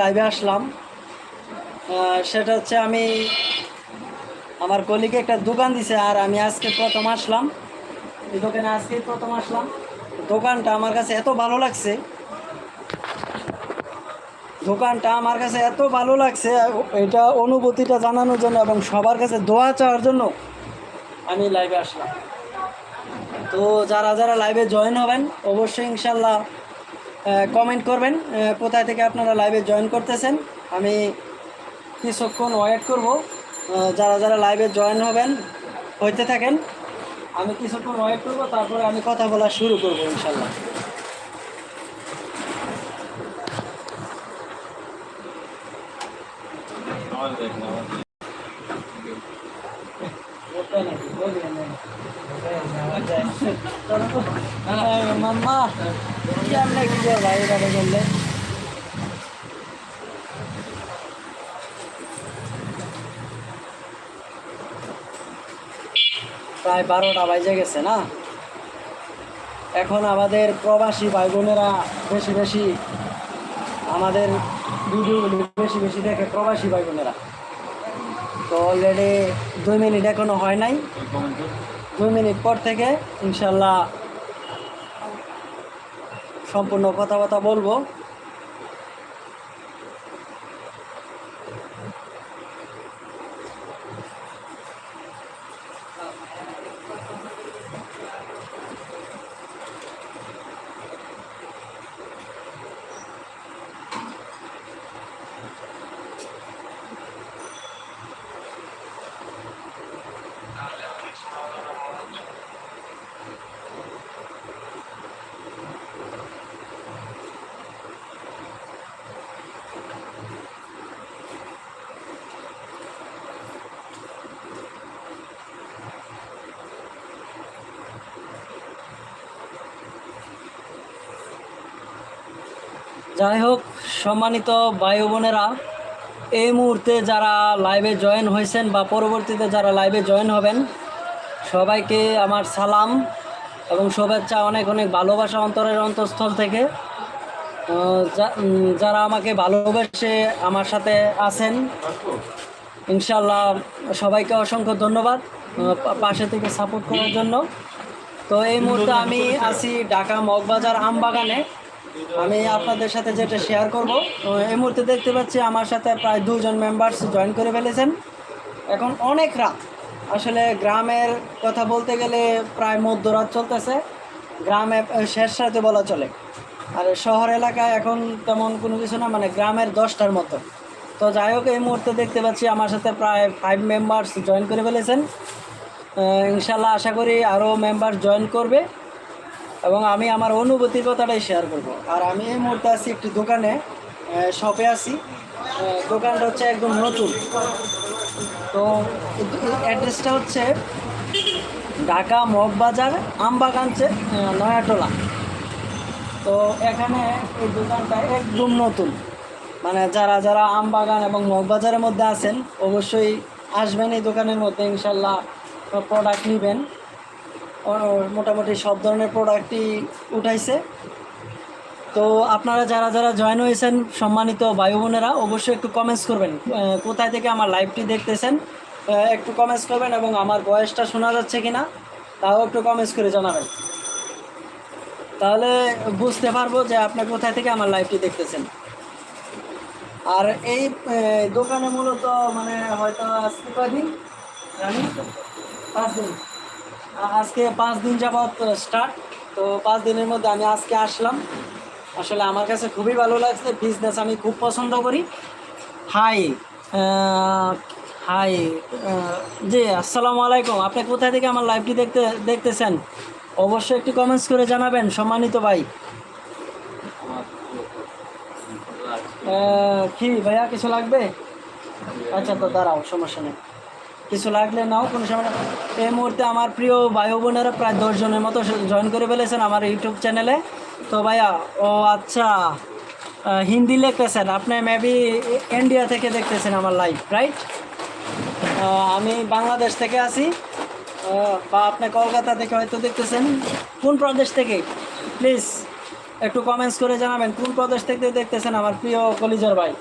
লাইভে আসলাম। সেটা হচ্ছে আমি, আমার কলিকে একটা দোকান দিছে আর আমি আজকে প্রথম আসলাম। এই দোকানে আজকে প্রথম আসলাম। দোকানটা আমার কাছে এত ভালো লাগছে। দোকানটা আমার কাছে এত ভালো লাগছে, এটা অনুভূতিটা জানানোর জন্য এবং সবার কাছে দোয়া চাওয়ার জন্য আমি লাইভে আসলাম। তো যারা যারা লাইভে জয়েন হবেন, অবশ্যই ইনশাল্লাহ কমেন্ট করবেন কোথায় থেকে আপনারা লাইভে জয়েন করতেছেন। আমি কিছুক্ষণ ওয়েট করব যারা যারা লাইভে জয়েন হবেন হইতে থাকেন। আমি কিছুক্ষণ ওয়েট করব তারপরে আমি কথা বলা শুরু করব ইনশাল্লাহ মাম্মা। কেমনে কি প্রায় বারোটা বাজে গেছে না? এখন আমাদের প্রবাসী ভাই বোনেরা বেশি বেশি আমাদের ভিডিওগুলি বেশি বেশি দেখে প্রবাসী ভাই বোনেরা তো অলরেডি দুই মিনিট এখনও হয় নাই। দুই মিনিট পর থেকে ইনশাল্লাহ সম্পূর্ণ কথাবার্তা বলব। যাই হোক, সম্মানিত ভাই বোনেরা, এই মুহূর্তে যারা লাইভে জয়েন হয়েছেন বা পরবর্তীতে যারা লাইভে জয়েন হবেন, সবাইকে আমার সালাম এবং শুভেচ্ছা, অনেক অনেক ভালোবাসা অন্তরের অন্তঃস্থল থেকে। যারা আমাকে ভালোবেসে আমার সাথে আছেন ইনশাল্লাহ সবাইকে অসংখ্য ধন্যবাদ পাশে থেকে সাপোর্ট করার জন্য। তো এই মুহূর্তে আমি আছি ঢাকা মগবাজার আমবাগানে। আমি আপনাদের সাথে যেটা শেয়ার করব এই মুহূর্তে দেখতে পাচ্ছি আমার সাথে প্রায় দুজন মেম্বার্স জয়েন করে ফেলেছেন। এখন অনেক রাত। আসলে গ্রামের কথা বলতে গেলে প্রায় মধ্যরাত চলতেছে। গ্রামে শেষ রাতে বলা চলে। আর শহর এলাকায় এখন তেমন কোনো কিছু না মানে গ্রামের দশটার মতো। তো যাই হোক, এই মুহূর্তে দেখতে পাচ্ছি আমার সাথে প্রায় ফাইভ মেম্বার্স জয়েন করে ফেলেছেন। ইনশাল্লাহ আশা করি আরও মেম্বার জয়েন করবে। এবং আমি আমার অনুভূতির কথাটাই শেয়ার করব। আর আমি এই মুহূর্তে আছি একটি দোকানে শপে আছি। দোকানটা হচ্ছে একদম নতুন। তো অ্যাড্রেসটা হচ্ছে ঢাকা মগবাজার, আমবাগানচে নয়াটোলা। তো এখানে এই দোকানটা একদম নতুন। মানে যারা যারা আমবাগান এবং মগবাজারের মধ্যে আছেন, অবশ্যই আসবেন এই দোকানের মধ্যে, ইনশাল্লাহ প্রোডাক্ট নেবেন। মোটামুটি সব ধরনের প্রোডাক্টই উঠাইছে। তো আপনারা যারা যারা জয়েন হয়েছেন, সম্মানিত ভাই বোনেরা, অবশ্যই একটু কমেন্টস করবেন। কোথায় থেকে আমার লাইভটি দেখতেছেন একটু কমেন্টস করবেন এবং আমার ভয়েসটা শোনা যাচ্ছে কিনা, তাও একটু কমেন্টস করে জানাবেন। তাহলে বুঝতে পারব যে আপনি কোথায় থেকে আমার লাইভটি দেখতেছেন। আর এই দোকানে মূলত মানে হয়তো আজকে কদিন জানি। পাঁচ দিন। আজকে পাঁচ দিন যাবৎ স্টার্ট তো পাঁচ দিনের মধ্যে আমি আজকে আসলাম। আসলে আমার কাছে খুবই ভালো লাগছে বিজনেস আমি খুব পছন্দ করি। হাই হাই জি, আসসালামু আলাইকুম। আপনি কোথায় থেকে আমার লাইভটি দেখতে, দেখতেছেন? অবশ্যই একটু কমেন্টস করে জানাবেন, সম্মানিত ভাই। কি ভাইয়া, কিছু লাগবে? আচ্ছা তো দাঁড়াও, সমস্যা নেই। কিছু লাগলে নাও, কোনো সময় এই মুহূর্তে আমার প্রিয় ভাই বোনেরা প্রায় দশজনের মতো জয়েন করে ফেলেছেন আমার ইউটিউব চ্যানেলে তো ভাইয়া, ও আচ্ছা হিন্দি লিখতেছেন। আপনি মেবি ইন্ডিয়া থেকে দেখতেছেন আমার লাইভ রাইট আমি বাংলাদেশ থেকে আছি। বা আপনি কলকাতা থেকে হয়তো দেখতেছেন। কোন প্রদেশ থেকে? প্লিজ একটু কমেন্টস করে জানাবেন। কোন প্রদেশ থেকে দেখতেছেন আমার প্রিয় কলিজার ভাই?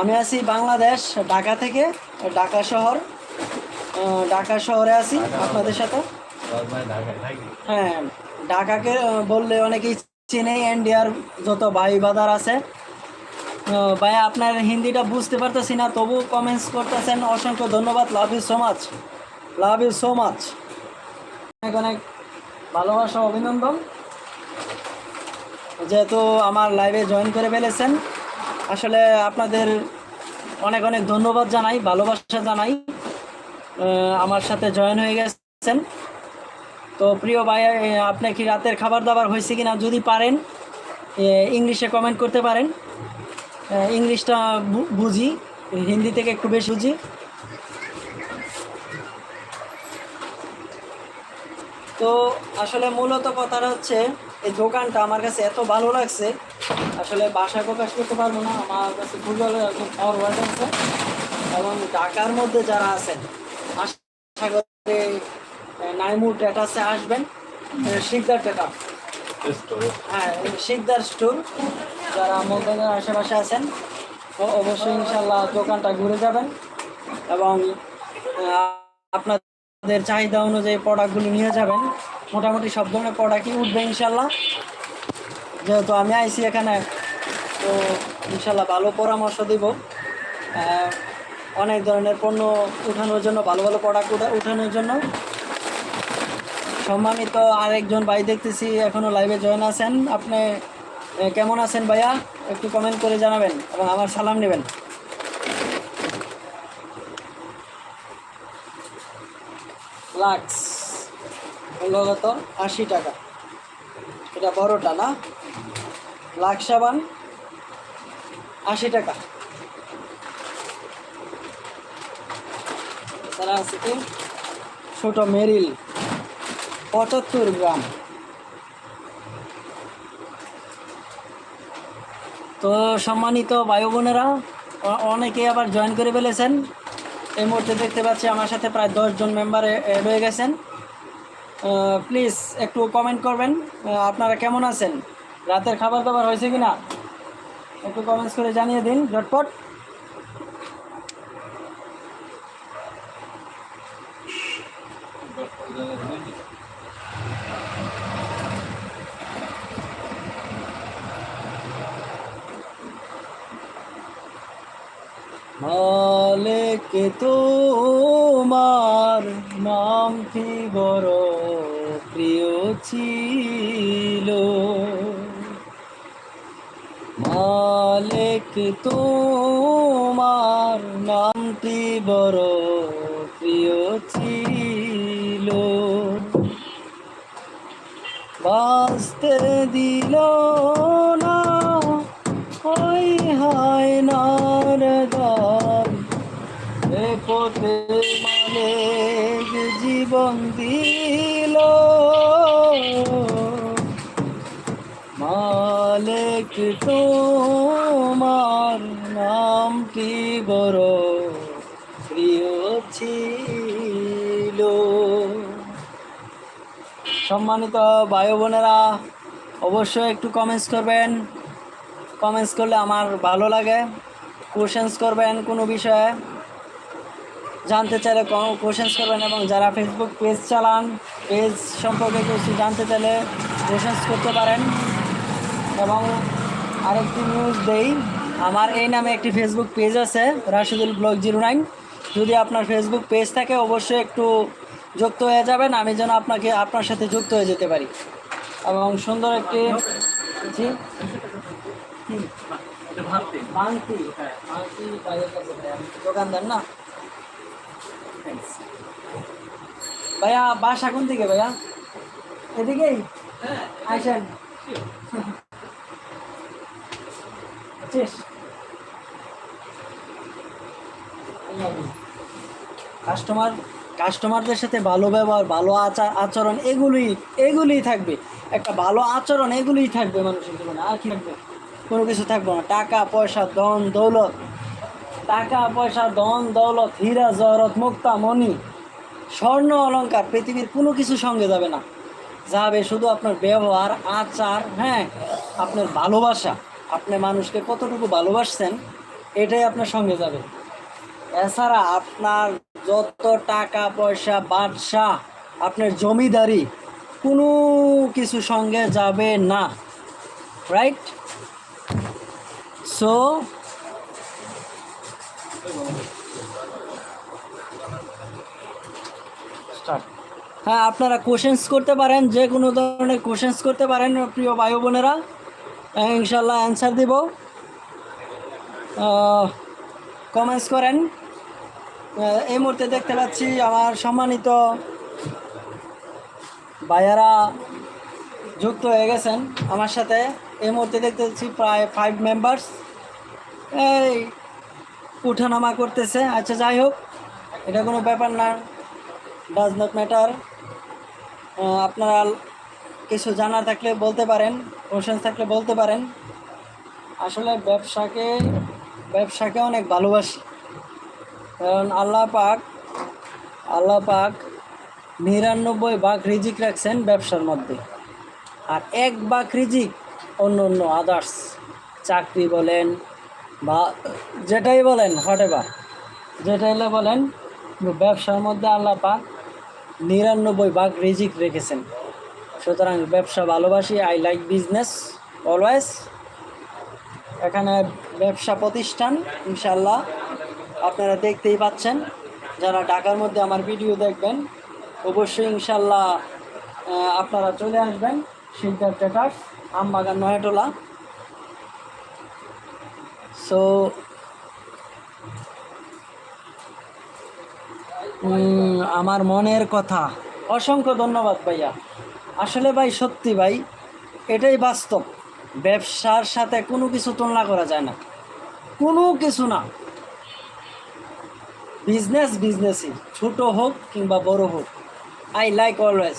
আমি আছি বাংলাদেশ ঢাকা থেকে ঢাকা শহর ঢাকা শহরে আছি আপনাদের সাথে? হ্যাঁ ঢাকাকে বললে অনেকেই চেনে ইন্ডিয়ার যত ভাই বাদার আছে। ভাই আপনার হিন্দিটা বুঝতে পারতেছি না তবু কমেন্টস করতেছেন অসংখ্য ধন্যবাদ love you so much love you so much অনেক অনেক ভালোবাসা অভিনন্দন। যেহেতু আমার লাইভে জয়েন করে ফেলেছেন আসলে আপনাদের অনেক অনেক ধন্যবাদ জানাই, ভালোবাসা জানাই। আমার সাথে জয়েন হয়ে গেছেন। তো প্রিয় ভাই আপনি কি রাতের খাবার দাবার হয়েছে কিনা যদি পারেন ইংলিশে কমেন্ট করতে পারেন। ইংলিশটা বুঝি, হিন্দি থেকে একটু বেশি বুঝি। তো আসলে মূলত কথাটা হচ্ছে এই দোকানটা আমার কাছে এত ভালো লাগছে। আসলে বাসায় প্রকাশ করতে পারব না আমার কাছে খুবই ভালো একদম পাওয়ার ওয়ার্ড আছে। এবং ঢাকার মধ্যে যারা আছেন আশা করি নাইমুর ডেটাসে আসবেন। শিকদার ডেটা। হ্যাঁ শিকদার স্টোর। যারা মধ্যের আশেপাশে আছেন অবশ্যই ইনশাল্লাহ দোকানটা ঘুরে যাবেন। এবং আহ, চাহিদা অনুযায়ী প্রোডাক্টগুলি নিয়ে যাবেন। মোটামুটি সব ধরনের প্রোডাক্টই উঠবে ইনশাল্লাহ যেহেতু আমি আইছি এখানে, তো ইনশাল্লাহ ভালো পরামর্শ দিব। অনেক ধরনের পণ্য উঠানোর জন্য, ভালো ভালো প্রোডাক্ট উঠানোর জন্য। সম্মানিত আরেকজন ভাই দেখতেছি, এখনও লাইভে জয়েন আছেন। আপনি কেমন আছেন ভাইয়া? একটু কমেন্ট করে জানাবেন এবং আমার সালাম নেবেন। লাক্স হলো কত আশি টাকা। এটা বড়টা না? লাক্স সাবান, আশি টাকা। তারা আছে কি? ছোট মেরিল, পঁচাত্তর গ্রাম। তো সম্মানিত ভাই বোনেরা অনেকে আবার জয়েন করে ফেলেছেন। এই মুহূর্তে দেখতে পাচ্ছি আমার সাথে প্রায় দশজন মেম্বার রয়ে গেছেন। প্লিজ একটু কমেন্ট করবেন। আপনারা কেমন আছেন? রাতের খাবার দাবার হয়েছে কি না একটু কমেন্টস করে জানিয়ে দিন, ঝটপট। মালিক তোমার নামটি বড় প্রিয় ছিল? মালিক তোমার নামটি বড় প্রিয় ছিল? বাঁচতে দিল জীবন দিল মালিক, তোমার নামটি বড় প্রিয় ছিল? সম্মানিত ভাই বোনেরা অবশ্যই একটু কমেন্টস করবেন। কমেন্টস করলে আমার ভালো লাগে। কোশ্চেন্স করবেন কোনো বিষয়ে। জানতে চাইলে কোশ্চেন্স করবেন এবং যারা ফেসবুক পেজ চালান পেজ সম্পর্কে কিছু জানতে চাইলে কোশ্চেন্স করতে পারেন। এবং আরেকটি নিউজ দেই আমার এই নামে একটি ফেসবুক পেজ আছে রাশিদুল ব্লগ জিরো নাইন। যদি আপনার ফেসবুক পেজ থাকে অবশ্যই একটু যুক্ত হয়ে যাবেন আমি যেন আপনাকে আপনার সাথে যুক্ত হয়ে যেতে পারি। এবং সুন্দর একটি জি? আমি দোকানদার না. ভাইয়া বাসা কোন দিকে ভাইয়া? এদিকেই? আসেন। কাস্টমার কাস্টমারদের সাথে ভালো ব্যবহার ভালো আচার আচরণ এগুলোই এগুলোই থাকবে। একটা ভালো আচরণ এগুলোই থাকবে মানুষের জীবনে। আর কি থাকবে? কোনো কিছু থাকবে না। টাকা পয়সা ধন দৌলত। টাকা, পয়সা, ধন, দৌলত, হীরা জহরত মুক্তা, মণি, স্বর্ণ, অলঙ্কার, পৃথিবীর কোনো কিছু সঙ্গে যাবে না। যাবে শুধু আপনার ব্যবহার, আচার হ্যাঁ আপনার ভালোবাসা। আপনি মানুষকে কতটুকু ভালোবাসছেন, এটাই আপনার সঙ্গে যাবে। এছাড়া আপনার যত টাকা, পয়সা, বাদশা, আপনার জমিদারি, কোনো কিছু সঙ্গে যাবে না। রাইট সো হ্যাঁ আপনারা কোশ্চেন্স করতে পারেন যে কোনো ধরনের কোশ্চেন্স করতে পারেন প্রিয় ভাই বোনেরা। হ্যাঁ, ইনশাল্লাহ অ্যান্সার দিব। কমেন্টস করেন। এই মুহূর্তে দেখতে পাচ্ছি আমার সম্মানিত ভাইয়ারা যুক্ত হয়ে গেছেন আমার সাথে। এই মুহূর্তে দেখতে পাচ্ছি প্রায় ফাইভ মেম্বার্স এই উঠানামা করতেছে। আচ্ছা যাই হোক এটা কোনো ব্যাপার না। ডাজ নট ম্যাটার আপনারা কিছু জানা থাকলে বলতে পারেন কোশ্চেন থাকলে বলতে পারেন। আসলে ব্যবসাকে ব্যবসাকে অনেক ভালোবাসি। কারণ আল্লাহ পাক আল্লাহ পাক নিরানব্বই ভাগ রিজিক রাখছেন ব্যবসার মধ্যে। আর এক ভাগ রিজিক অন্য অন্য আদার্স চাকরি বলেন বা যেটাই বলেন হটে বা যেটাই বলেন, ব্যবসার মধ্যে আল্লাহ পাক নিরানব্বই ভাগ রিজিক রেখেছেন। সুতরাং ব্যবসা ভালোবাসি আই লাইক বিজনেস অলওয়েজ এখানে ব্যবসা প্রতিষ্ঠান ইনশাল্লাহ আপনারা দেখতেই পাচ্ছেন। যারা ঢাকার মধ্যে আমার ভিডিও দেখবেন, অবশ্যই ইনশাল্লাহ আপনারা চলে আসবেন শিলদার ট্রেটার্স আমবাগান, নয়াটোলা। সো আমার মনের কথা। অসংখ্য ধন্যবাদ ভাইয়া। আসলে ভাই, সত্যি ভাই, এটাই বাস্তব। ব্যবসার সাথে কোনো কিছু তুলনা করা যায় না। কোনো কিছু না। বিজনেস বিজনেসই। ছোট হোক কিংবা বড় হোক। I like always.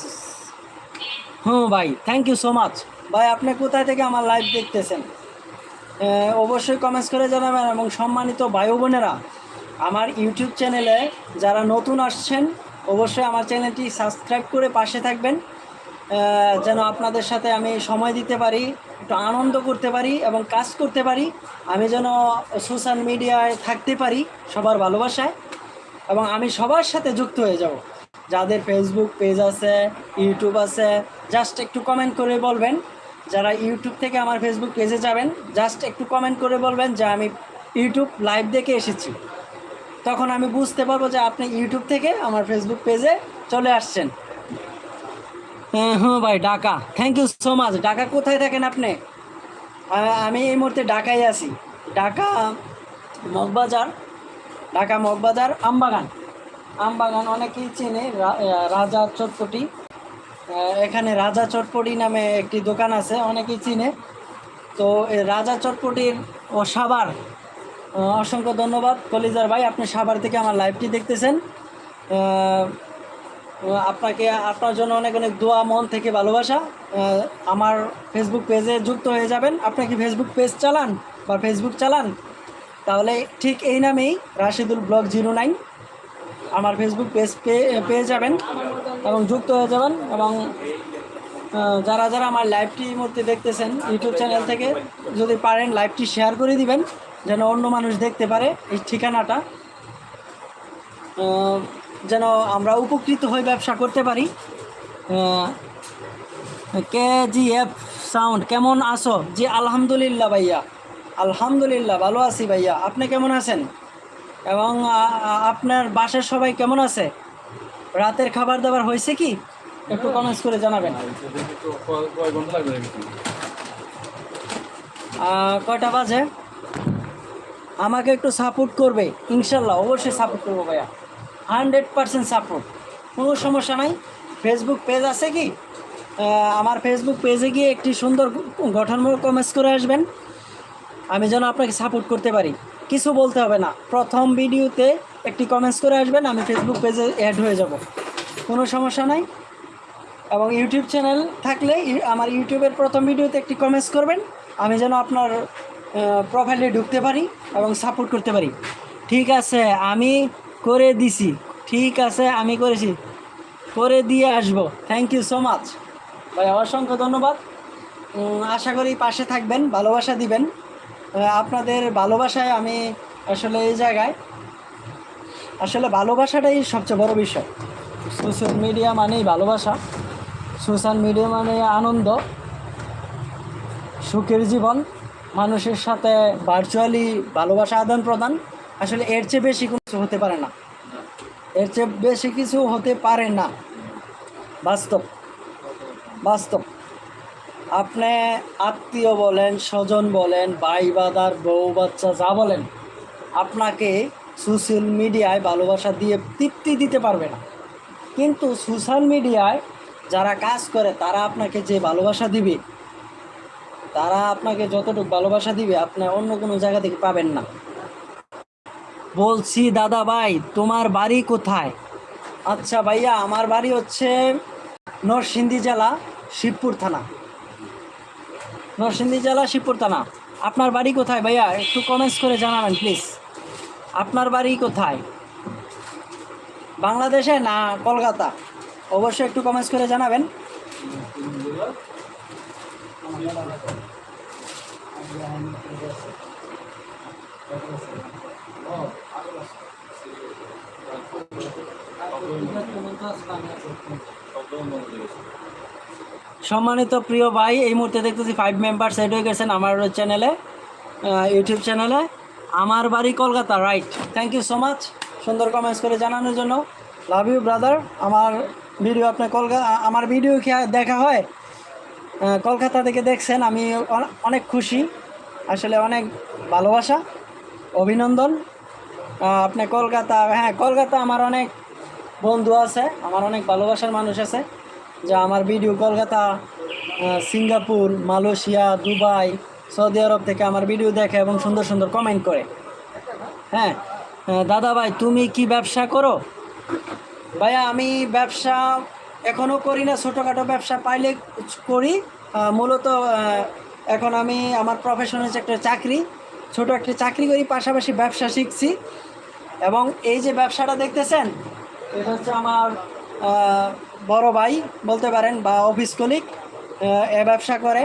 হুম ভাই থ্যাংক ইউ সো মাচ ভাই, আপনি কোথায় থেকে আমার লাইভ দেখতেছেন? অবশ্যই কমেন্টস করে জানাবেন এবং সম্মানিত ভাই বোনেরা আমার ইউটিউব চ্যানেলে যারা নতুন আসছেন, অবশ্যই আমার চ্যানেলটি সাবস্ক্রাইব করে পাশে থাকবেন। যেন আপনাদের সাথে আমি সময় দিতে পারি, একটু আনন্দ করতে পারি এবং কাজ করতে পারি। আমি যেন সোশ্যাল মিডিয়ায় থাকতে পারি সবার ভালোবাসায় এবং আমি সবার সাথে যুক্ত হয়ে যাব। যাদের ফেসবুক পেজ আছে ইউটিউব আছে জাস্ট একটু কমেন্ট করে বলবেন। যারা ইউটিউব থেকে আমার ফেসবুক পেজে যাবেন জাস্ট একটু কমেন্ট করে বলবেন যে আমি ইউটিউব লাইভ দেখে এসেছি। তখন আমি বুঝতে পারব যে আপনি ইউটিউব থেকে আমার ফেসবুক পেজে চলে আসছেন। হ্যাঁ হ্যাঁ ভাই, Dhaka. Thank you so much Dhaka কোথায় থাকেন আপনি? আমি এই মুহূর্তে ঢাকায় আছি। ঢাকা মগবাজার। ঢাকা মগবাজার, আমবাগান। আমবাগান অনেকেই চেনে রাজা চটপটি। এখানে রাজা চটপটি নামে একটি দোকান আছে, অনেকেই চিনে। তো রাজা চটপটির ও সাবার অসংখ্য ধন্যবাদ। কলিজার ভাই, আপনি সাভার থেকে আমার লাইভটি দেখতেছেন। আপনাকে, আপনার জন্য অনেক অনেক দোয়া, মন থেকে ভালোবাসা। আমার ফেসবুক পেজে যুক্ত হয়ে যাবেন। আপনি কি ফেসবুক পেজ চালান বা ফেসবুক চালান? তাহলে ঠিক এই নামেই রাশিদুল ব্লগ জিরো নাইন আমার ফেসবুক পেজ পেয়ে যাবেন এবং যুক্ত হয়ে যাবেন এবং যারা যারা আমার লাইভটি মধ্যে দেখতেছেন ইউটিউব চ্যানেল থেকে যদি পারেন লাইভটি শেয়ার করে দিবেন। যেন অন্য মানুষ দেখতে পারে এই ঠিকানাটা। যেন আমরা উপকৃত হয়ে ব্যবসা করতে পারি। কে জি এফ সাউন্ড, কেমন আছো? জি, আলহামদুলিল্লাহ ভাইয়া। আলহামদুলিল্লাহ, ভালো আছি ভাইয়া। আপনি কেমন আছেন? এবং আপনার বাসার সবাই কেমন আছে? রাতের খাবার দাবার হয়েছে কি? একটু কমেন্টস করে জানাবেন। কয়টা বাজে? আমাকে একটু সাপোর্ট করবে, ইনশাল্লাহ অবশ্যই সাপোর্ট করব ভাইয়া। হান্ড্রেড পারসেন্ট সাপোর্ট কোনো সমস্যা নাই। ফেসবুক পেজ আছে কি? আমার ফেসবুক পেজে গিয়ে একটি সুন্দর গঠনমূলক কমেন্টস করে আসবেন। আমি যেন আপনাকে সাপোর্ট করতে পারি। কিছু বলতে হবে না। প্রথম ভিডিওতে একটি কমেন্টস করে আসবেন, আমি ফেসবুক পেজে অ্যাড হয়ে যাব। কোনো সমস্যা নাই। এবং ইউটিউব চ্যানেল থাকলে আমার ইউটিউবের প্রথম ভিডিওতে একটি কমেন্টস করবেন। আমি যেন আপনার প্রোফাইলে ঢুকতে পারি এবং সাপোর্ট করতে পারি। ঠিক আছে, আমি করে দিছি। ঠিক আছে, আমি করেছি। করে দিয়ে আসব। থ্যাংক ইউ সো মাচ ভাই, অসংখ্য ধন্যবাদ। আশা করি পাশে থাকবেন, ভালোবাসা দিবেন। আপনাদের ভালোবাসায় আমি আসলে এই জায়গায়, আসলে ভালোবাসাটাই সবচেয়ে বড় বিষয়। সোশ্যাল মিডিয়া মানেই ভালোবাসা। সোশ্যাল মিডিয়া মানে আনন্দ, সুখের জীবন। মানুষের সাথে ভার্চুয়ালি ভালোবাসা আদান প্রদান আসলে এর চেয়ে বেশি কিছু হতে পারে না। এর চেয়ে বেশি কিছু হতে পারে না। বাস্তব। বাস্তব। আপনি আত্মীয় বলেন, স্বজন বলেন, ভাই, বাদার, বউ, বাচ্চা, যা বলেন, আপনাকে সোশ্যাল মিডিয়ায় ভালোবাসা দিয়ে তৃপ্তি দিতে পারবে না। কিন্তু সোশ্যাল মিডিয়ায় যারা কাজ করে, তারা আপনাকে যে ভালোবাসা দিবে তারা আপনাকে যতটুকু ভালোবাসা দিবে, আপনি অন্য কোনো জায়গা থেকে পাবেন না। বলছি, দাদা ভাই, তোমার বাড়ি কোথায়? আচ্ছা ভাইয়া, আমার বাড়ি হচ্ছে নরসিংদী জেলা শিবপুর থানা। নরসিংদী জেলা শিবপুর থানা। আপনার বাড়ি কোথায় ভাইয়া? একটু কমেন্টস করে জানাবেন প্লিজ আপনার বাড়ি কোথায়? বাংলাদেশে না কলকাতা? অবশ্যই একটু কমেন্টস করে জানাবেন। সম্মানিত প্রিয় ভাই, এই মুহূর্তে দেখতেছি ফাইভ মেম্বার সেট হয়ে গেছেন আমার চ্যানেলে ইউটিউব চ্যানেলে আমার বাড়ি Kolkata right thank you so much সুন্দর কমেন্টস করে জানানোর জন্য। লাভ ইউ ব্রাদার আমার ভিডিও আপনার কলকাতা আমার ভিডিও দেখা হয়? কলকাতা থেকে দেখছেন, আমি অনেক খুশি। আসলে অনেক ভালোবাসা, অভিনন্দন। আপনি কলকাতা হ্যাঁ কলকাতা আমার অনেক বন্ধু আছে, আমার অনেক ভালোবাসার মানুষ আছে। যা আমার video Kolkata Singapore, Malaysia, Dubai, Saudi Arab থেকে আমার ভিডিও দেখে এবং সুন্দর সুন্দর কমেন্ট করে। হ্যাঁ দাদা ভাই, তুমি কি ব্যবসা করো? ভাইয়া, আমি ব্যবসা এখনও করি না, ছোটোখাটো ব্যবসা পাইলে করি। মূলত এখন আমি আমার প্রফেশন হচ্ছে একটা চাকরি, ছোট একটা চাকরি করি, পাশাপাশি ব্যবসা শিখছি। এবং এই যে ব্যবসাটা দেখতেছেন, এটা হচ্ছে আমার বড় ভাই, বলতে পারেন, বা অফিস কলিক এ ব্যবসা করে।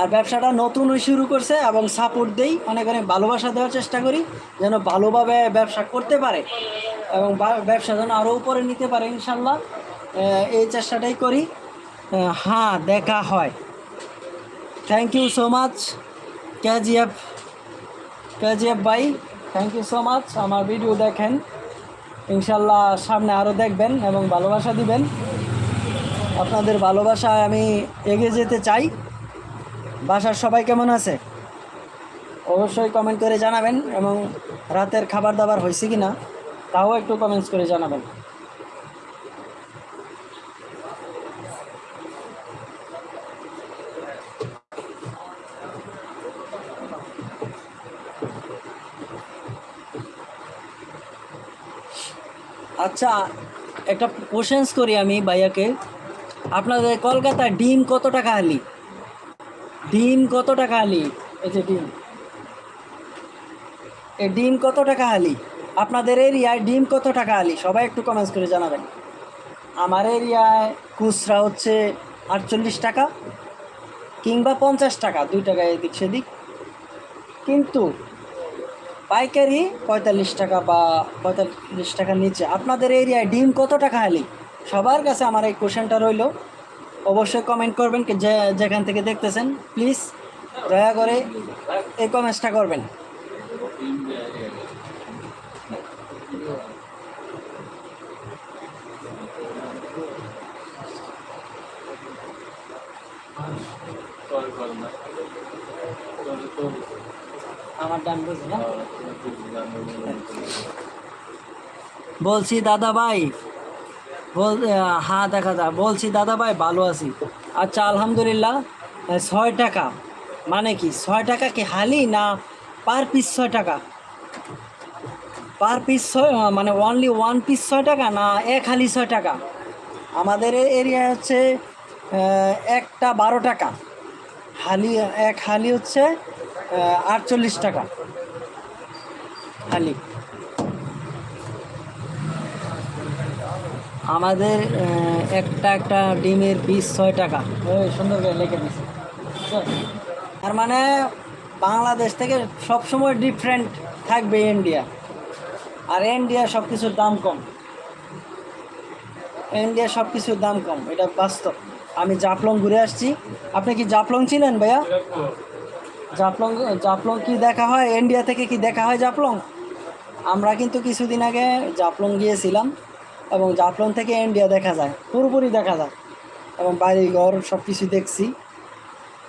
আর ব্যবসাটা নতুন শুরু করছে এবং সাপোর্ট দেই, অনেক অনেক ভালোবাসা দেওয়ার চেষ্টা করি, যেন ভালোভাবে ব্যবসা করতে পারে। এবং ব্যবসা যেন আরও উপরে নিতে পারে, ইনশাল্লাহ। এই চেষ্টাটাই করি। হ্যাঁ দেখা হয়। Thank you so much KGF KGF ভাই থ্যাংক ইউ সো মাচ আমার ভিডিও দেখেন। ইনশাল্লাহ সামনে আরও দেখবেন এবং ভালোবাসা দিবেন। আপনাদের ভালোবাসায় আমি এগিয়ে যেতে চাই। বাসার সবাই কেমন আছে? অবশ্যই কমেন্ট করে জানাবেন এবং রাতের খাবার দাবার হয়েছে কি না তাও একটু কমেন্টস করে জানাবেন। আচ্ছা একটা কোশ্চেন্স করি আমি ভাইয়াকে। আপনাদের কলকাতায় ডিম কত টাকা আলি ডিম কত টাকা আলি এই যে ডিম। এই ডিম কত টাকা আলি আপনাদের এরিয়ায় ডিম কত টাকা আলি সবাই একটু কমেন্টস করে জানাবেন। আমার এরিয়ায় খুচরা হচ্ছে আটচল্লিশ টাকা কিংবা পঞ্চাশ টাকা, দুই টাকা এদিক সেদিক। কিন্তু পাইকারি পঁয়তাল্লিশ টাকা বা পঁয়তাল্লিশ টাকার নিচে। আপনাদের এরিয়ায় ডিম কত টাকা হলে সবার কাছে আমার এই কোশ্চেনটা রইল। অবশ্যই কমেন্ট করবেন যে যেখান থেকে দেখতেছেন। প্লিজ দয়া করে এই কমেন্টসটা করবেন। আমার বলছি দাদা ভাই বল হ্যাঁ দেখা যায়। বলছি দাদা ভাই ভালো আছি। আচ্ছা আলহামদুলিল্লাহ ছয় টাকা। মানে কি, ছয় টাকা কি হালি না পার পিস ছয় টাকা? পার পিস ছয় মানে অনলি ওয়ান পিস ছয় টাকা না এক হালি ছয় টাকা? আমাদের এরিয়া হচ্ছে একটা বারো টাকা। হালি, এক হালি হচ্ছে আটচল্লিশ টাকা। খালি। আমাদের একটা একটা ডিমের পিস ছয় টাকা। ওই সুন্দর করে লিখে দিছে তার মানে বাংলাদেশ থেকে সবসময় ডিফারেন্ট থাকবে ইন্ডিয়া আর ইন্ডিয়া সব কিছুর দাম কম। ইন্ডিয়া সব কিছুর দাম কম। এটা বাস্তব। আমি জাফলং ঘুরে আসছি। আপনি কি জাফলং ছিলেন ভাইয়া? জাফলং জাফলং কি দেখা হয়? ইন্ডিয়া থেকে কি দেখা হয় জাফলং? আমরা কিন্তু কিছুদিন আগে জাফলং গিয়েছিলাম এবং জাফলং থেকে ইন্ডিয়া দেখা যায়, পুরোপুরি দেখা যায় এবং বাড়ি ঘর সব কিছু দেখছি।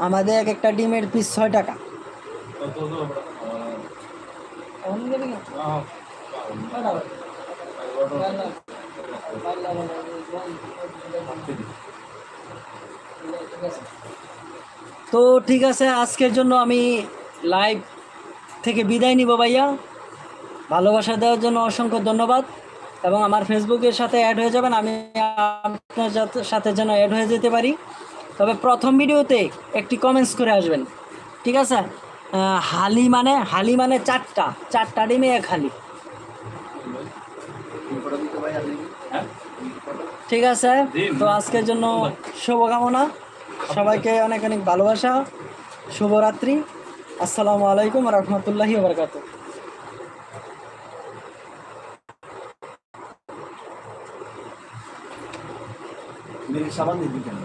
আমাদের এক একটা ডিমের পিস ছয় টাকা? তো ঠিক আছে আজকের জন্য আমি লাইভ থেকে বিদায় নিব ভাইয়া। ভালোবাসা দেওয়ার জন্য অসংখ্য ধন্যবাদ। এবং আমার ফেসবুকের সাথে অ্যাড হয়ে যাবেন আমি আপনার সাথে যেন অ্যাড হয়ে যেতে পারি। তবে প্রথম ভিডিওতে একটি কমেন্টস করে আসবেন। ঠিক আছে? হালি মানে হালি মানে চারটা। চারটা ডিমে এক হালি। ঠিক আছে? তো আজকের জন্য শুভকামনা। সবাইকে অনেক অনেক ভালোবাসা শুভরাত্রি আসসালামু আলাইকুম রহমতুল্লাহি বারকাত मेरी सामान दे दी